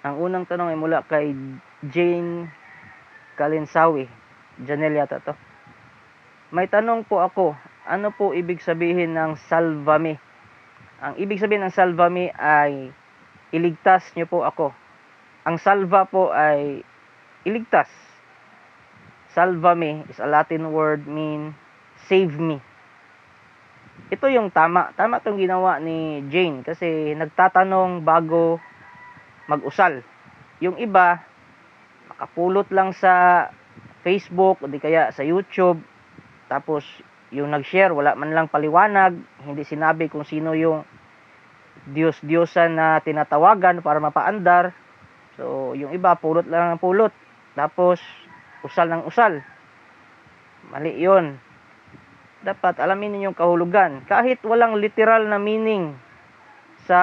Ang unang tanong ay mula kay Jane Kalinsawi. Janelle yata to. May tanong po ako, ano po ibig sabihin ng salvame? Ang ibig sabihin ng salvame ay iligtas niyo po ako. Ang salva po ay iligtas. Salvame is a Latin word mean save me. Ito yung tama. Tama itong ginawa ni Jane kasi nagtatanong bago mag-usal. Yung iba, makapulot lang sa Facebook o di kaya sa YouTube. Tapos, yung nag-share, wala man lang paliwanag. Hindi sinabi kung sino yung Diyos-Diyosan na tinatawagan para mapaandar. So, yung iba, pulot lang ng pulot. Tapos, usal ng usal. Mali yun. Dapat alamin ninyo yung kahulugan. Kahit walang literal na meaning sa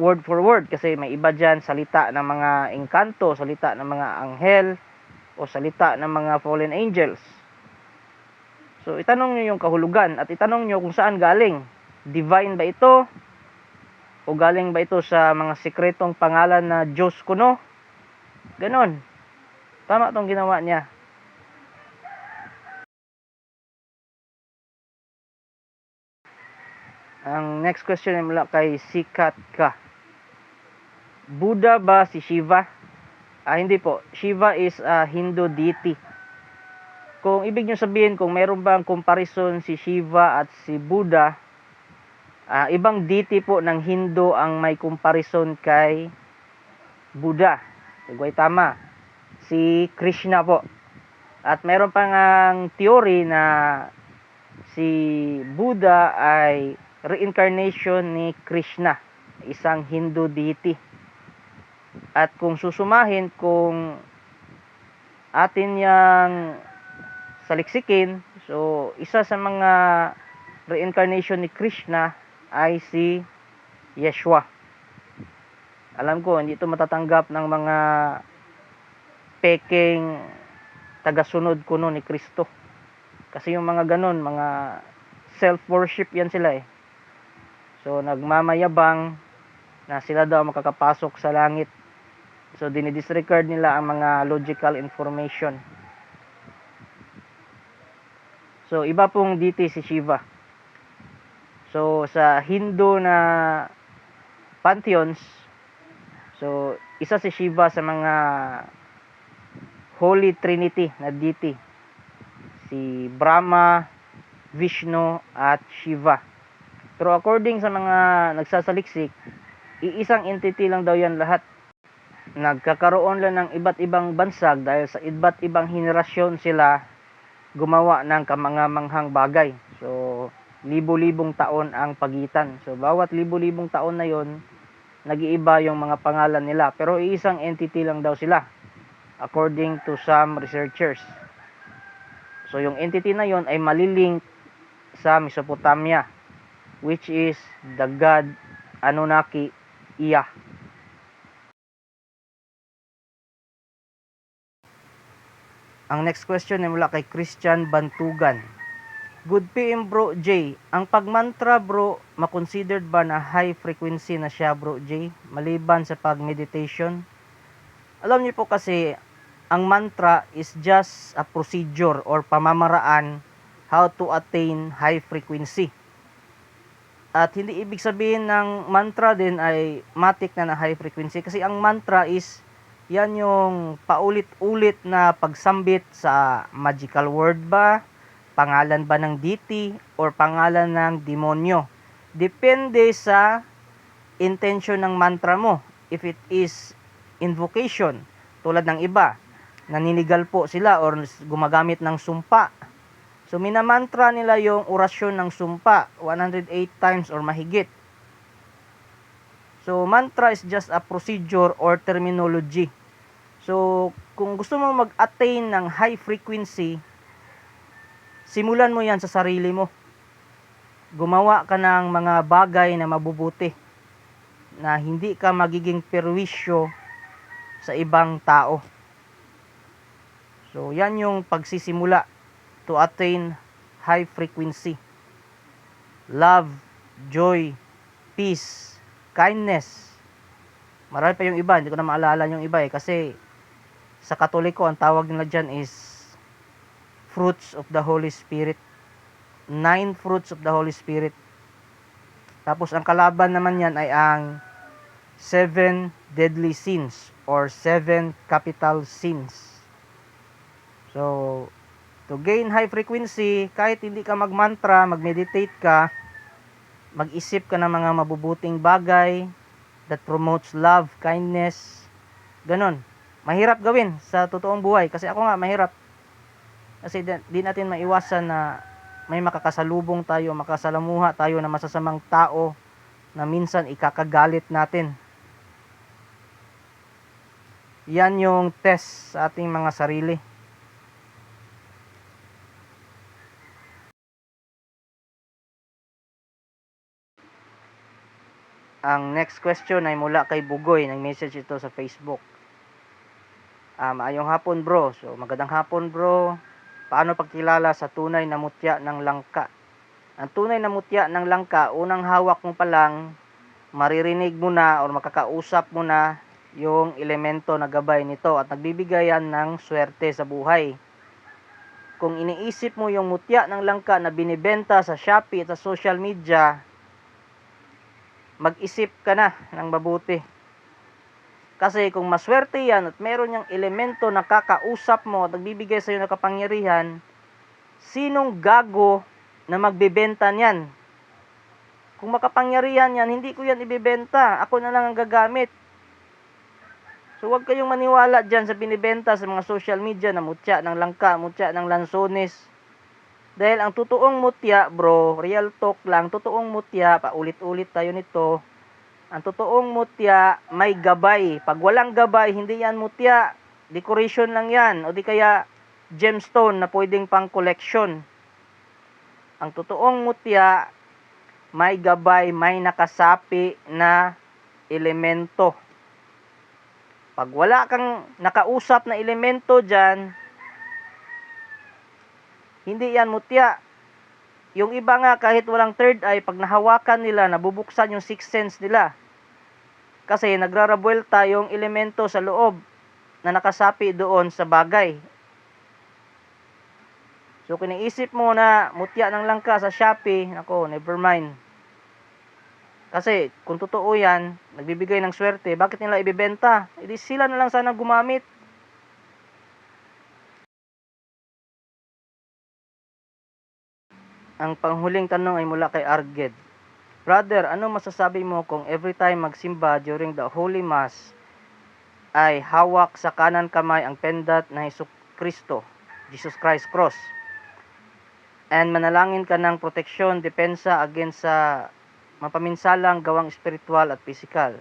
word for word kasi may iba dyan salita ng mga engkanto, salita ng mga anghel o salita ng mga fallen angels. So itanong nyo yung kahulugan at itanong nyo kung saan galing. Divine ba ito? O galing ba ito sa mga sikretong pangalan na Diyos kuno? Ganon. Tama tong ginawa niya. Ang next question ay mula kay Sikat Ka. Buddha ba si Shiva? Ah, hindi po. Shiva is a Hindu deity. Kung ibig nyo sabihin kung meron bang comparison si Shiva at si Buddha, ah, ibang deity po ng Hindu ang may comparison kay Buddha. Sigway tama. Si Krishna po. At meron pang ang theory na si Buddha ay reincarnation ni Krishna, isang Hindu deity. At kung susumahin, kung atin yang saliksikin, so isa sa mga reincarnation ni Krishna ay si Yeshua. Alam ko, hindi ito matatanggap ng mga peking tagasunod kuno ni Kristo. Kasi yung mga ganon, mga self-worship yan sila eh. So, nagmamayabang na sila daw makakapasok sa langit. So, dinidisregard nila ang mga logical information. So, iba pong deity si Shiva. So, sa Hindu na pantheons, so, isa si Shiva sa mga Holy Trinity na deity. Si Brahma, Vishnu, at Shiva. Pero according sa mga nagsasaliksik, iisang entity lang daw yan lahat. Nagkakaroon lang ng iba't ibang bansag dahil sa iba't ibang henerasyon sila gumawa ng kamangamanghang bagay. So, libo-libong taon ang pagitan. So, bawat libo-libong taon na yon nag-iiba yung mga pangalan nila. Pero iisang entity lang daw sila according to some researchers. So yung entity na yon ay malilink sa Mesopotamia which is the god Anunnaki Iya. Ang next question ay mula kay Christian Bantugan. Good PM bro J. Ang pagmantra bro, makonsidered ba na high frequency na siya bro J? Maliban sa pag-meditation? Alam niyo po kasi ang mantra is just a procedure or pamamaraan how to attain high frequency. At hindi ibig sabihin ng mantra din ay matik na na high frequency kasi ang mantra is Yan yung paulit-ulit na pagsambit sa magical word ba, pangalan ba ng deity, or pangalan ng demonyo. Depende sa intention ng mantra mo. If it is invocation, tulad ng iba, naninigal po sila or gumagamit ng sumpa. So minamantra nila yung orasyon ng sumpa 108 times or mahigit. So mantra is just a procedure or terminology. So kung gusto mo mag-attain ng high frequency, simulan mo yan sa sarili mo. Gumawa ka ng mga bagay na mabubuti na hindi ka magiging perwisyo sa ibang tao. So, yan yung pagsisimula to attain high frequency. Love, joy, peace, kindness. Marami pa yung iba, hindi ko na maalala yung iba eh kasi sa Katoliko ang tawag nila dyan is fruits of the Holy Spirit. Nine fruits of the Holy Spirit. Tapos ang kalaban naman yan ay ang seven deadly sins or seven capital sins. So, to gain high frequency, kahit hindi ka magmantra, mag-meditate ka, mag-isip ka ng mga mabubuting bagay that promotes love, kindness, ganon. Mahirap gawin sa totoong buhay kasi ako nga mahirap. Kasi di, natin maiwasan na may makakasalubong tayo, makasalamuha tayo na masasamang tao na minsan ikakagalit natin. Yan yung test sa ating mga sarili. Ang next question ay mula kay Bugoy. Nag-message ito sa Facebook. Ah, maayong hapon bro. So, magandang hapon bro. Paano pagkilala sa tunay na mutya ng langka? Ang tunay na mutya ng langka, unang hawak mo pa lang, maririnig mo na or makakausap mo na yung elemento na gabay nito at nagbibigay yan ng swerte sa buhay. Kung iniisip mo yung mutya ng langka na binibenta sa Shopee at sa social media, mag-isip ka na ng mabuti. Kasi kung maswerte yan at meron yung elemento na kakausap mo at nagbibigay sa iyo ng kapangyarihan, sinong gago na magbebenta niyan? Kung makapangyarihan yan, hindi ko yan ibebenta. Ako na lang ang gagamit. So huwag kayong maniwala dyan sa binibenta sa mga social media na mutya ng langka, mutya ng lansones. Dahil ang totoong mutya, bro, real talk lang, totoong mutya, paulit-ulit tayo nito. Ang totoong mutya, may gabay. Pag walang gabay, hindi yan mutya. Decoration lang yan. O di kaya gemstone na pwedeng pang collection. Ang totoong mutya, may gabay, may nakasapi na elemento. Pag wala kang nakausap na elemento dyan, hindi yan mutya. Yung iba nga kahit walang third eye, pag nahawakan nila, nabubuksan yung sixth sense nila. Kasi nagrarabuelta yung elemento sa loob na nakasapi doon sa bagay. So kiniisip mo na mutya ng langka sa Shopee, nako, never mind. Kasi kung totoo yan, nagbibigay ng swerte, bakit nila ibibenta? Edi sila na lang sana gumamit. Ang panghuling tanong ay mula kay Arged. Brother, ano masasabi mo kung every time magsimba during the Holy Mass ay hawak sa kanan kamay ang pendat na Hesus Kristo, Jesus Christ Cross, and manalangin ka ng proteksyon, depensa against sa mapaminsalang gawang espiritual at pisikal,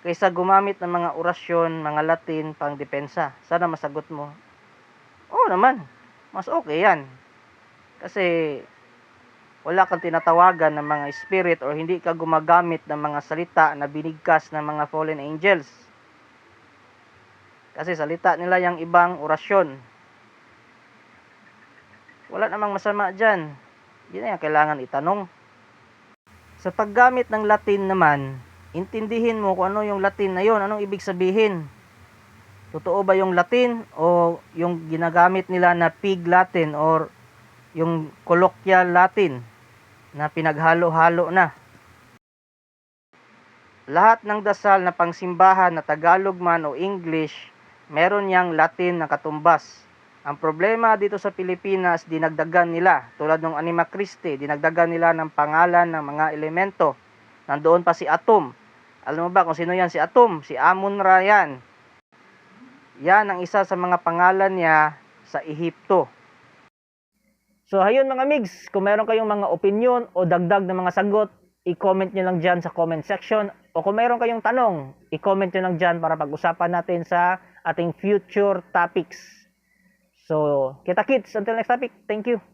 kaysa gumamit ng mga orasyon, mga Latin pang depensa. Sana masagot mo. Oo naman, mas okay yan. Kasi wala kang tinatawagan ng mga spirit or hindi ka gumagamit ng mga salita na binigkas ng mga fallen angels. Kasi salita nila yung ibang orasyon. Wala namang masama dyan. Yun na yung kailangan itanong. Sa paggamit ng Latin naman, intindihin mo kung ano yung Latin na yun, anong ibig sabihin. Totoo ba yung Latin o yung ginagamit nila na pig Latin or yung colloquial Latin na pinaghalo-halo na. lahat ng dasal na pangsimbahan na Tagalog man o English, meron niyang Latin na katumbas. Ang problema dito sa Pilipinas, dinagdagan nila, tulad ng Anima Christi, dinagdagan nila ng pangalan ng mga elemento. Nandoon pa si Atom. Alam mo ba kung sino yan si Atom? Si Amon Ra yan. Yan ang isa sa mga pangalan niya sa Ehipto. So ayun mga migs, kung meron kayong mga opinion o dagdag na mga sagot, i-comment nyo lang dyan sa comment section. O kung meron kayong tanong, i-comment nyo lang dyan para pag-usapan natin sa ating future topics. So, kita kits, until next topic, thank you.